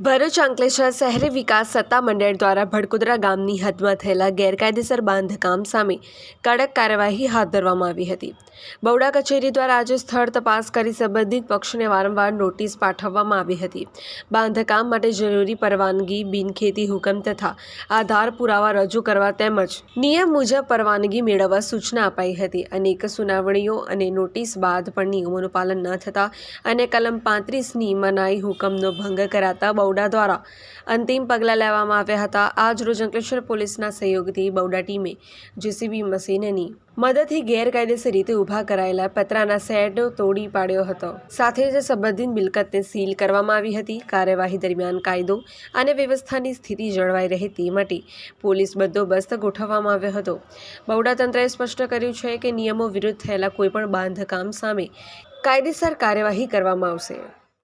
ભરૂચ અંકલેશ્વર શહેરી વિકાસ સત્તા મંડળ દ્વારા ભડકુદરા ગામની હદમાં થયેલા ગેરકાયદેસર બાંધકામ સામે કડક કાર્યવાહી હાથ ધરવામાં આવી હતી. બવડા કચેરી દ્વારા આજે સ્થળ તપાસ કરી સંબંધિત પક્ષને વારંવાર નોટિસ પાઠવવામાં આવી હતી. બાંધકામ માટે જરૂરી પરવાનગી, બિનખેતી હુકમ તથા આધાર પુરાવા રજૂ કરવા તેમજ નિયમ મુજબ પરવાનગી મેળવવા સૂચના અપાઈ હતી. અનેક સુનાવણીઓ અને નોટિસ બાદ પણ નિયમોનું પાલન ન થતા અને કલમ પાંત્રીસની મનાઈ હુકમનો ભંગ કરાતા બૌડા દ્વારા. અંતિમ પગલાં લેવામાં આવ્યા હતા. આજ રોજ અંકલેશ્વર પોલીસના સહયોગથી બૌડા ટીમે જેસીબી મશીનની મદદથી ગેરકાયદેસર રીતે ઊભા કરાયેલા પતરાના સેટ તોડી પાડ્યો હતો. સાથે જ સંબંધિત મિલકતને સીલ કરવામાં આવી હતી. કાર્યવાહી દરમિયાન કાયદો અને વ્યવસ્થાની સ્થિતિ જળવાઈ રહે તે માટે પોલીસ બંદોબસ્ત ગોઠવવામાં આવ્યો હતો. બૌડા તંત્રએ સ્પષ્ટ કર્યું છે કે નિયમો વિરુદ્ધ થયેલા કોઈપણ બાંધકામ સામે કાયદેસર કાર્યવાહી કરવામાં આવશે.